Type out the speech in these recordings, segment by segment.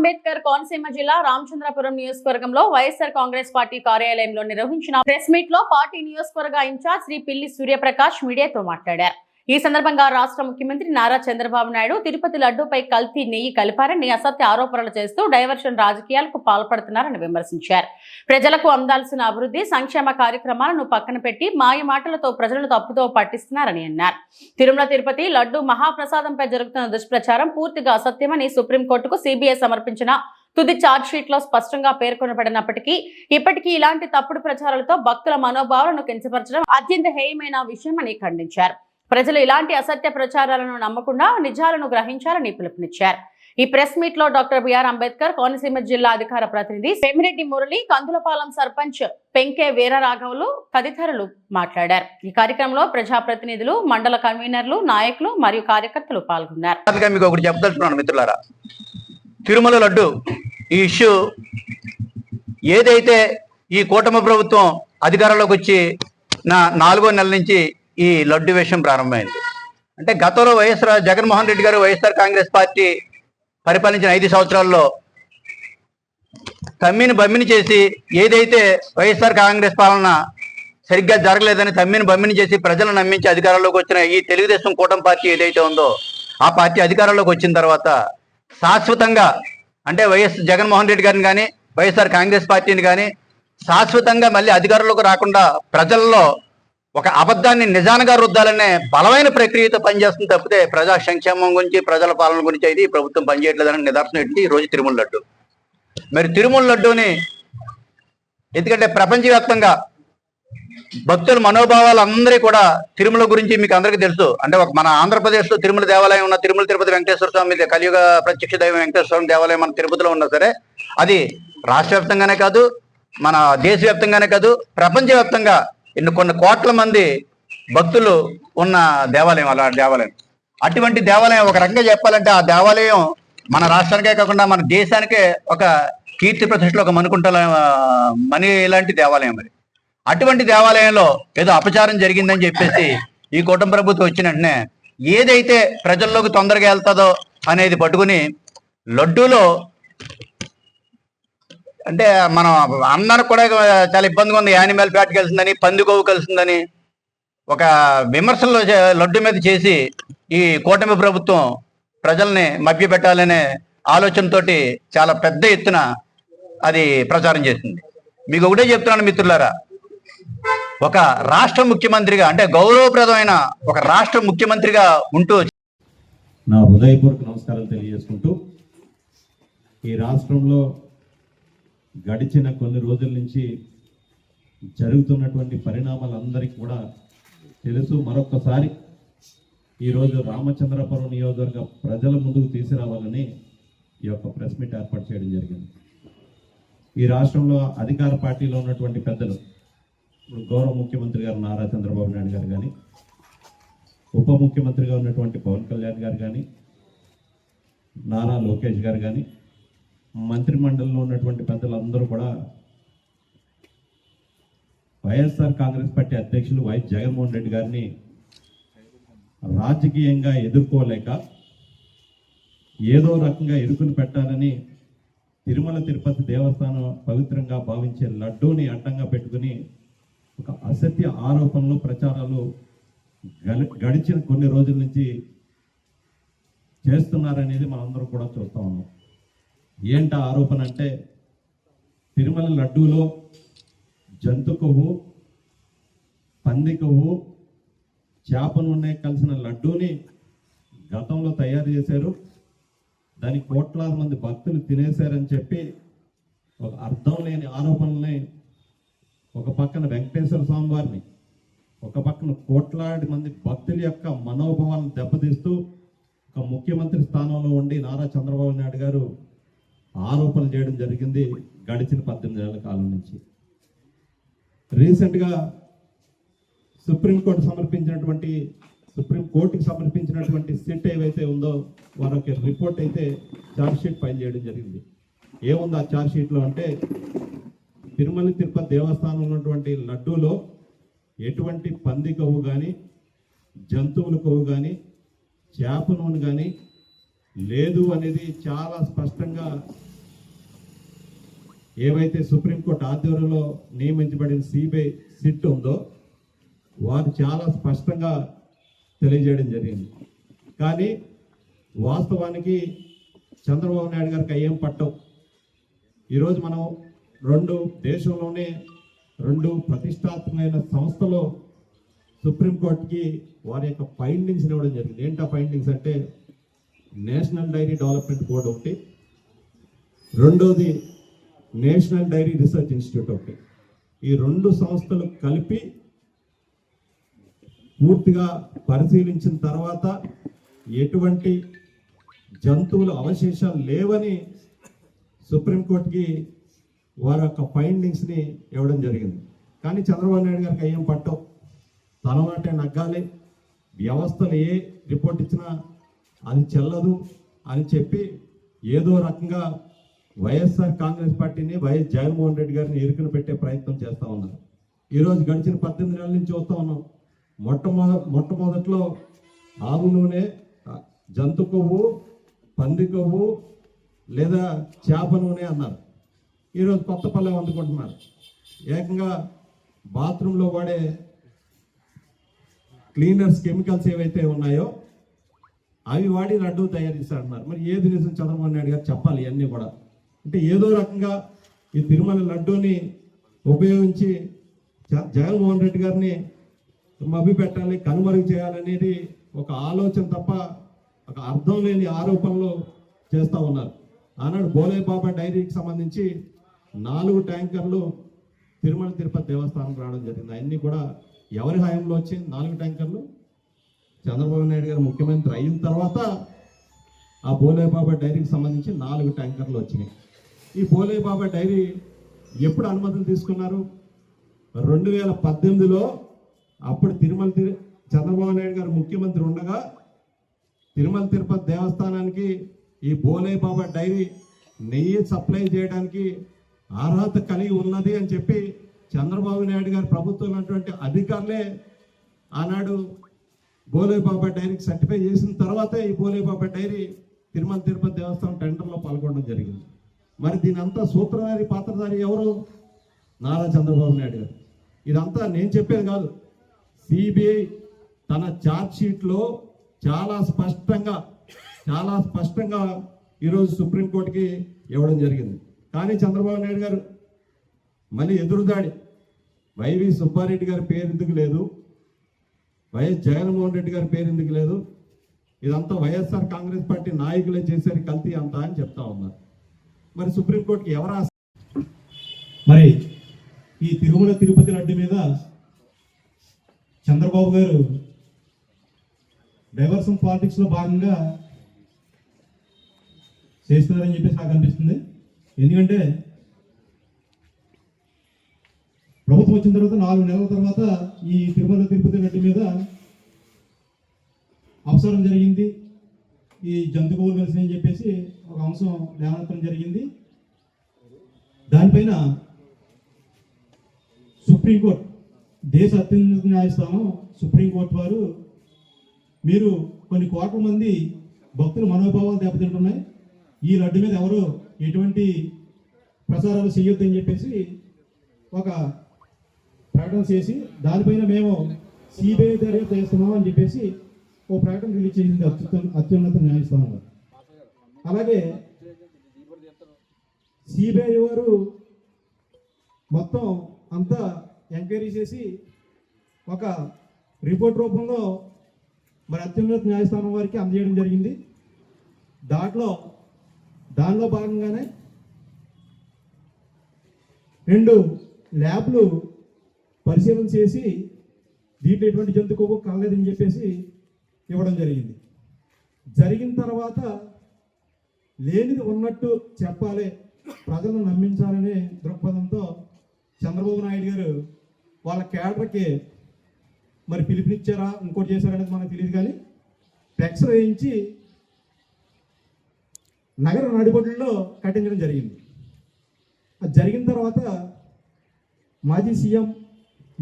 అంబేద్కర్ కోనసీమ జిల్లా రామచంద్రపురం నియోజకవర్గంలో వైఎస్ఆర్ కాంగ్రెస్ పార్టీ కార్యాలయంలో నిర్వహించిన ప్రెస్ మీట్లో పార్టీ నియోజకవర్గ ఇన్ఛార్జ్ శ్రీ పిల్లి సూర్యప్రకాష్ మీడియాతో మాట్లాడారు. ఈ సందర్భంగా రాష్ట్ర ముఖ్యమంత్రి నారా చంద్రబాబు నాయుడు తిరుపతి లడ్డూపై కల్తీ నెయ్యి కలిపారని అసత్య ఆరోపణలు చేస్తూ డైవర్షన్ రాజకీయాలకు పాల్పడుతున్నారని విమర్శించారు. ప్రజలకు అందాల్సిన అభివృద్ధి సంక్షేమ కార్యక్రమాలను పక్కన పెట్టి మాయ మాటలతో ప్రజలను తప్పుతో పట్టిస్తున్నారని అన్నారు. తిరుమల తిరుపతి లడ్డు మహాప్రసాదంపై జరుగుతున్న దుష్ప్రచారం పూర్తిగా అసత్యమని సుప్రీంకోర్టుకు సిబిఐ సమర్పించిన తుది ఛార్జ్ షీట్లో స్పష్టంగా పేర్కొనబడినప్పటికీ ఇప్పటికీ ఇలాంటి తప్పుడు ప్రచారాలతో భక్తుల మనోభావాలను కించపరచడం అత్యంత హేయమైన విషయమని ఖండించారు. ప్రజలు ఇలాంటి అసత్య ప్రచారాలను నమ్మకుండా నిజాలను గ్రహించాలని పిలుపునిచ్చారు. ఈ ప్రెస్ మీట్లో డాక్టర్ బిఆర్ అంబేద్కర్ కోనసీమ జిల్లా అధికార ప్రతినిధి సెమిరెడ్డి మురళి కందులపాలెం సర్పంచ్ పెంకే వీరరాఘవులు తదితరులు మాట్లాడారు. ఈ కార్యక్రమంలో ప్రజాప్రతినిధులు మండల కన్వీనర్లు నాయకులు మరియు కార్యకర్తలు పాల్గొన్నారు. మీకు ఒకటి చెప్పదలుచుకున్నాను మిత్రులారా. తిరుమల లడ్డు ఈ ఇష్యూ ఏదైతే ఈ కూటమి ప్రభుత్వం అధికారంలోకి వచ్చి నా నాలుగో నెల నుంచి ఈ లడ్డు విషయం ప్రారంభమైంది. అంటే గతంలో వైఎస్ఆర్ జగన్మోహన్ రెడ్డి గారు వైఎస్ఆర్ కాంగ్రెస్ పార్టీ పరిపాలించిన ఐదు సంవత్సరాల్లో తమ్మిని బమ్మిని చేసి ఏదైతే వైఎస్ఆర్ కాంగ్రెస్ పాలన సరిగ్గా జరగలేదని తమ్మిని బమ్మిని చేసి ప్రజలను నమ్మించి అధికారంలోకి వచ్చిన ఈ తెలుగుదేశం కూటమి పార్టీ ఏదైతే ఉందో ఆ పార్టీ అధికారంలోకి వచ్చిన తర్వాత శాశ్వతంగా అంటే వైఎస్ జగన్మోహన్ రెడ్డి గారిని కానీ వైఎస్ఆర్ కాంగ్రెస్ పార్టీని కానీ శాశ్వతంగా మళ్ళీ అధికారంలోకి రాకుండా ప్రజల్లో ఒక అబద్ధాన్ని నిజానగా రుద్దాలనే బలమైన ప్రక్రియతో పనిచేస్తుంది తప్పితే ప్రజా సంక్షేమం గురించి ప్రజల పాలన గురించి అయితే ఈ ప్రభుత్వం పనిచేయట్లేదని నిదర్శనం ఏంటి ఈ రోజు తిరుమల లడ్డు. మరి తిరుమల లడ్డూని ఎందుకంటే ప్రపంచవ్యాప్తంగా భక్తుల మనోభావాలు అందరి కూడా తిరుమల గురించి మీకు అందరికీ తెలుసు. అంటే ఒక మన ఆంధ్రప్రదేశ్లో తిరుమల దేవాలయం ఉన్న తిరుమల తిరుపతి వెంకటేశ్వర స్వామి కలియుగ ప్రత్యక్ష దైవం వెంకటేశ్వర స్వామి దేవాలయం మన తిరుపతిలో ఉన్నా సరే అది రాష్ట్ర వ్యాప్తంగానే కాదు మన దేశవ్యాప్తంగానే కాదు ప్రపంచవ్యాప్తంగా ఇన్ని కొన్ని కోట్ల మంది భక్తులు ఉన్న దేవాలయం అలా దేవాలయం. అటువంటి దేవాలయం ఒక రకంగా చెప్పాలంటే ఆ దేవాలయం మన రాష్ట్రానికే కాకుండా మన దేశానికే ఒక కీర్తి ప్రతిష్టలు ఒక మనుకుంట మని ఇలాంటి దేవాలయం మరి అటువంటి దేవాలయంలో ఏదో అపచారం జరిగిందని చెప్పేసి ఈ కుటుంబ ప్రభుత్వం వచ్చిన వెంటనే ఏదైతే ప్రజల్లోకి తొందరగా వెళ్తుందో అనేది పట్టుకుని లడ్డూలో అంటే మనం అందరికి కూడా చాలా ఇబ్బందిగా ఉంది. యానిమల్ ఫ్యాట్ కలిసిందని పంది కొవ్వు కలిసిందని ఒక విమర్శలు చే- లడ్డు మీద చేసి ఈ కూటమి ప్రభుత్వం ప్రజల్ని మభ్యపెట్టాలనే ఆలోచనతోటి చాలా పెద్ద ఎత్తున అది ప్రచారం చేసింది. మీకు ఒకటే చెప్తున్నాను మిత్రులారా. ఒక రాష్ట్ర ముఖ్యమంత్రిగా అంటే గౌరవప్రదమైన ఒక రాష్ట్ర ముఖ్యమంత్రిగా ఉంటూ నా హృదయపూర్వక నమస్కారాలు తెలియజేసుకుంటూ ఈ రాష్ట్రంలో గడిచిన కొన్ని రోజుల నుంచి జరుగుతున్నటువంటి పరిణామాలందరికీ కూడా తెలుసు. మరొక్కసారి ఈరోజు రామచంద్రపురం నియోజకవర్గ ప్రజల ముందుకు తీసుకురావాలని ఈ యొక్క ప్రెస్ మీట్ ఏర్పాటు చేయడం జరిగింది. ఈ రాష్ట్రంలో అధికార పార్టీలో ఉన్నటువంటి పెద్దలు ఇప్పుడు గౌరవ ముఖ్యమంత్రి గారు నారా చంద్రబాబు నాయుడు గారు కానీ ఉప ముఖ్యమంత్రిగా ఉన్నటువంటి పవన్ కళ్యాణ్ గారు కానీ నారా లోకేష్ గారు కానీ మంత్రిమండలిలో ఉన్నటువంటి పెద్దలందరూ కూడా వైఎస్ఆర్ కాంగ్రెస్ పార్టీ అధ్యక్షులు వైఎస్ జగన్మోహన్ రెడ్డి గారిని రాజకీయంగా ఎదుర్కోలేక ఏదో రకంగా ఇరుకుని పెట్టాలని తిరుమల తిరుపతి దేవస్థానం పవిత్రంగా భావించే లడ్డూని అడ్డంగా పెట్టుకుని ఒక అసత్య ఆరోపణలు ప్రచారాలు గడిచిన కొన్ని రోజుల నుంచి చేస్తున్నారనేది మనందరం కూడా చూస్తా ఉన్నాం. ఏంట ఆరోపణ అంటే తిరుమల లడ్డూలో జంతు కొవ్వు పంది కొవ్వు చేప నూనె కలిసిన లడ్డూని గతంలో తయారు చేశారు. దాని కోట్లాది మంది భక్తులు తినేశారని చెప్పి ఒక అర్థం లేని ఆరోపణల్ని ఒక పక్కన వెంకటేశ్వర స్వామి వారిని ఒక పక్కన కోట్లాది మంది భక్తుల యొక్క మనోభావాలను దెబ్బతీస్తూ ఒక ముఖ్యమంత్రి స్థానంలో ఉండి నారా చంద్రబాబు నాయుడు గారు ఆరోపణలు చేయడం జరిగింది గడిచిన పద్దెనిమిది ఏళ్ళ కాలం నుంచి. రీసెంట్గా సుప్రీంకోర్టు సమర్పించినటువంటి సుప్రీం కోర్టుకి సమర్పించినటువంటి సిట్ ఏవైతే ఉందో వారి యొక్క రిపోర్ట్ అయితే ఛార్జ్ షీట్ ఫైల్ చేయడం జరిగింది. ఏముంది ఆ ఛార్జ్ షీట్లో అంటే తిరుమల తిరుపతి దేవస్థానంలో ఉన్నటువంటి లడ్డూలో ఎటువంటి పంది కొవ్వు కానీ జంతువుల కొవ్వు కానీ చేప నూనె కానీ లేదు అనేది చాలా స్పష్టంగా ఏవైతే సుప్రీంకోర్టు ఆధ్వర్యంలో నియమించబడిన సిబిఐ సిట్ ఉందో వారు చాలా స్పష్టంగా తెలియజేయడం జరిగింది. కానీ వాస్తవానికి చంద్రబాబు నాయుడు గారికి అయ్యేం పట్టవు ఈరోజు మనం రెండు దేశంలోనే రెండు ప్రతిష్టాత్మకమైన సంస్థలో సుప్రీంకోర్టుకి వారి యొక్క ఫైండింగ్స్ ఇవ్వడం జరిగింది. ఏంటా ఫైండింగ్స్ అంటే నేషనల్ డైరీ డెవలప్మెంట్ బోర్డు ఒకటి. రెండోది నేషనల్ డైరీ రీసెర్చ్ ఇన్స్టిట్యూట్ ఒకటి. ఈ రెండు సంస్థలు కలిపి పూర్తిగా పరిశీలించిన తర్వాత ఎటువంటి జంతువుల అవశేషాలు లేవని సుప్రీంకోర్టుకి వారి యొక్క ఫైండింగ్స్ని ఇవ్వడం జరిగింది. కానీ చంద్రబాబు నాయుడు గారికి అయ్యేం పట్టవు. తన నగ్గాలి. వ్యవస్థలు ఏ రిపోర్ట్ ఇచ్చినా అది చెల్లదు అని చెప్పి ఏదో రకంగా వైఎస్ఆర్ కాంగ్రెస్ పార్టీని వైఎస్ జగన్మోహన్ రెడ్డి గారిని ఇరుకున పెట్టే ప్రయత్నం చేస్తూ ఉన్నారు. ఈరోజు గడిచిన పద్దెనిమిది నెలల నుంచి చూస్తూ ఉన్నాం. మొట్టమొద మొట్టమొదట్లో ఆవు నూనె జంతు కొవ్వు పంది కొవ్వు లేదా చేప నూనె అన్నారు. ఈరోజు కొత్త పల్లెం అందుకుంటున్నారు. ఏకంగా బాత్రూంలో వాడే క్లీనర్స్ కెమికల్స్ ఏవైతే ఉన్నాయో అవి వాడి లడ్డు తయారు చేశాడన్నారు. మరి ఏది నిజం చంద్రబాబు నాయుడు గారు చెప్పాలి ఇవన్నీ కూడా. అంటే ఏదో రకంగా ఈ తిరుమల లడ్డూని ఉపయోగించి జగన్మోహన్ రెడ్డి గారిని మభ్య పెట్టాలి కనుమరుగు చేయాలనేది ఒక ఆలోచన తప్ప ఒక అర్థం లేని ఆరోపణలు చేస్తూ ఉన్నారు. ఆనాడు బోలేబాబా డైరీకి సంబంధించి నాలుగు ట్యాంకర్లు తిరుమల తిరుపతి దేవస్థానం రావడం జరిగింది. అన్నీ కూడా ఎవరి హయాంలో వచ్చి నాలుగు ట్యాంకర్లు చంద్రబాబు నాయుడు గారు ముఖ్యమంత్రి అయిన తర్వాత ఆ బోలే బాబా డైరీకి సంబంధించి నాలుగు ట్యాంకర్లు వచ్చినాయి. ఈ బోలే బాబా డైరీ ఎప్పుడు అనుమతులు తీసుకున్నారు? రెండు వేల పద్దెనిమిదిలో అప్పుడు తిరుమల తిరు చంద్రబాబు నాయుడు గారు ముఖ్యమంత్రి ఉండగా తిరుమల తిరుపతి దేవస్థానానికి ఈ బోలే బాబా డైరీ నెయ్యి సప్లై చేయడానికి అర్హత కలిగి ఉన్నది అని చెప్పి చంద్రబాబు నాయుడు గారి ప్రభుత్వం అటువంటి అధికారులే ఆనాడు బోలేబాబా డైరీకి సర్టిఫై చేసిన తర్వాతే ఈ బోలేబాబా డైరీ తిరుమల తిరుపతి దేవస్థానం టెండర్లో పాల్గొనడం జరిగింది. మరి దీని అంతా సూత్రధారి పాత్రధారి ఎవరు? నారా చంద్రబాబు నాయుడు గారు. ఇదంతా నేను చెప్పేది కాదు. సిబిఐ తన ఛార్జ్షీట్లో చాలా స్పష్టంగా చాలా స్పష్టంగా ఈరోజు సుప్రీంకోర్టుకి ఇవ్వడం జరిగింది. కానీ చంద్రబాబు నాయుడు గారు మళ్ళీ ఎదురుదాడి. వైవి సుబ్బారెడ్డి గారి పేరు ఎందుకు లేదు? వైఎస్ జగన్మోహన్ రెడ్డి గారి పేరు ఎందుకు లేదు? ఇదంతా వైఎస్ఆర్ కాంగ్రెస్ పార్టీ నాయకులే చేశారు కల్తీ అంతా అని చెప్తా ఉన్నారు. మరి సుప్రీంకోర్టుకి ఎవరు ఆ మరి ఈ తిరుమల తిరుపతి లడ్డు మీద చంద్రబాబు గారు డైవర్సన్ పాలిటిక్స్లో భాగంగా చేస్తున్నారని చెప్పేసి నాకు అనిపిస్తుంది. ఎందుకంటే ప్రభుత్వం వచ్చిన తర్వాత నాలుగు నెలల తర్వాత ఈ తిరుమల తిరుపతి లడ్డు మీద అవసరం జరిగింది. ఈ జంతువులు కలిసినాయని చెప్పేసి ఒక అంశం లేవనెత్తడం జరిగింది. దానిపైన సుప్రీంకోర్టు దేశ అత్యున్నత న్యాయస్థానం సుప్రీంకోర్టు వారు మీరు కొన్ని కోట్ల మంది భక్తుల మనోభావాలు దెబ్బతింటున్నాయి. ఈ లడ్డు మీద ఎవరు ఎటువంటి ప్రచారాలు చేయొద్దని చెప్పేసి ఒక ప్రకటన చేసి దానిపైన మేము సిబిఐ దర్యాప్తు చేస్తున్నాం అని చెప్పేసి ఓ ప్రకటన రిలీజ్ చేసింది అత్యుత అత్యున్నత న్యాయస్థానం అలాగే సిబిఐ వారు మొత్తం అంతా ఎంక్వైరీ చేసి ఒక రిపోర్ట్ రూపంలో మరి అత్యున్నత న్యాయస్థానం వారికి అందజేయడం జరిగింది. దాంట్లో దానిలో భాగంగానే రెండు ల్యాబ్లు పరిశీలన చేసి దీంట్లో ఎటువంటి జంతు కొవ్వు కలలేదని చెప్పేసి ఇవ్వడం జరిగింది. జరిగిన తర్వాత లేనిది ఉన్నట్టు చెప్పాలి ప్రజలను నమ్మించాలనే దృక్పథంతో చంద్రబాబు నాయుడు గారు వాళ్ళ కేడర్కి మరి పిలుపునిచ్చారా ఇంకోటి చేశారనేది మనకు తెలియదు కానీ ఫ్లెక్స్ వేయించి నగర నడిబొడ్లలో కట్టించడం జరిగింది. అది జరిగిన తర్వాత మాజీ సీఎం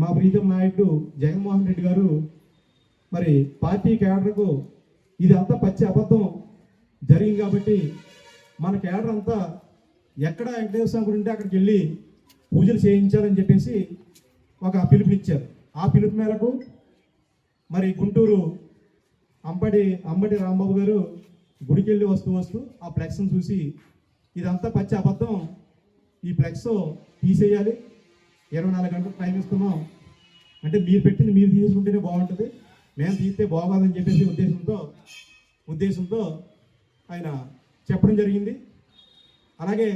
మా ప్రీతం నాయుడు జగన్మోహన్ రెడ్డి గారు మరి పార్టీ కేడర్కు ఇది అంతా పచ్చి అబద్ధం జరిగింది కాబట్టి మన కేడర్ అంతా ఎక్కడ వెంకటేశ్వర స్వామి గుడి ఉంటే అక్కడికి వెళ్ళి పూజలు చేయించాలని చెప్పేసి ఒక పిలుపునిచ్చారు. ఆ పిలుపు మేరకు మరి గుంటూరు అంబటి అంబటి రాంబాబు గారు గుడికి వెళ్ళి వస్తూ వస్తూ ఆ ఫ్లెక్స్ని చూసి ఇదంతా పచ్చి అబద్ధం ఈ ఫ్లెక్స్ తీసేయాలి. ఇరవై నాలుగు గంటలు టైం ఇస్తున్నాం. అంటే మీరు పెట్టింది మీరు తీసుకుంటేనే బాగుంటుంది. మేము తీస్తే బాగోదని చెప్పేసి ఉద్దేశంతో ఉద్దేశంతో ఆయన చెప్పడం జరిగింది. అలాగే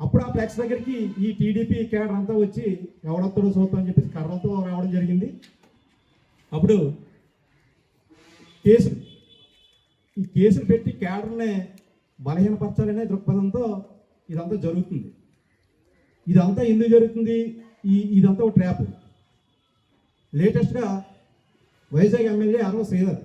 అప్పుడు ఆ ఫ్లెక్స్ దగ్గరికి ఈ టీడీపీ కేడర్ అంతా వచ్చి ఎవడొస్తాడో చూద్దాం అని చెప్పేసి కర్రలతో రావడం జరిగింది. అప్పుడు కేసులు ఈ కేసులు పెట్టి కేడర్ని బలహీనపరచాలనే దృక్పథంతో ఇదంతా జరుగుతుంది. ఇదంతా ఎందుకు జరుగుతుంది? ఈ ఇదంతా ఒక ట్రాప్. లేటెస్ట్గా వైజాగ్ ఎమ్మెల్యే అరవ శ్రీధర్